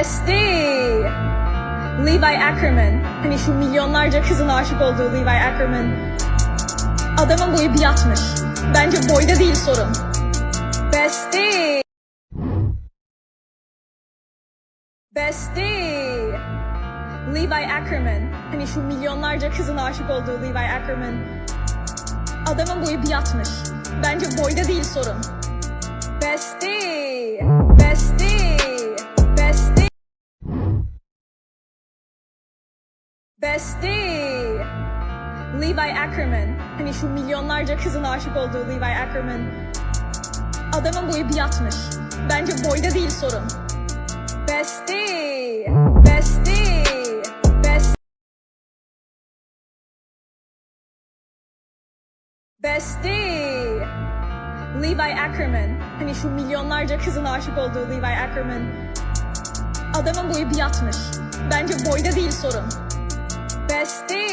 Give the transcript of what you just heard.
Bestie. Levi Ackerman. Hani şu milyonlarca kızın aşık olduğu Levi Ackerman. Adamın boyu bir atmış. Bence boyda değil sorun. Bestie. Bestie. Levi Ackerman. Hani şu milyonlarca kızın aşık olduğu Levi Ackerman. Adamın boyu bir atmış. Bence boyda değil sorun. Bestie. Bestie. Levi Ackerman. Hani şu milyonlarca kızın aşık olduğu Levi Ackerman. Adamın boyu bir atmış. Bence boyda değil sorun. Bestie. Bestie. Bestie. Levi Ackerman. Hani şu milyonlarca kızın aşık olduğu Levi Ackerman. Adamın boyu bir atmış. Bence boyda değil sorun. Bestie.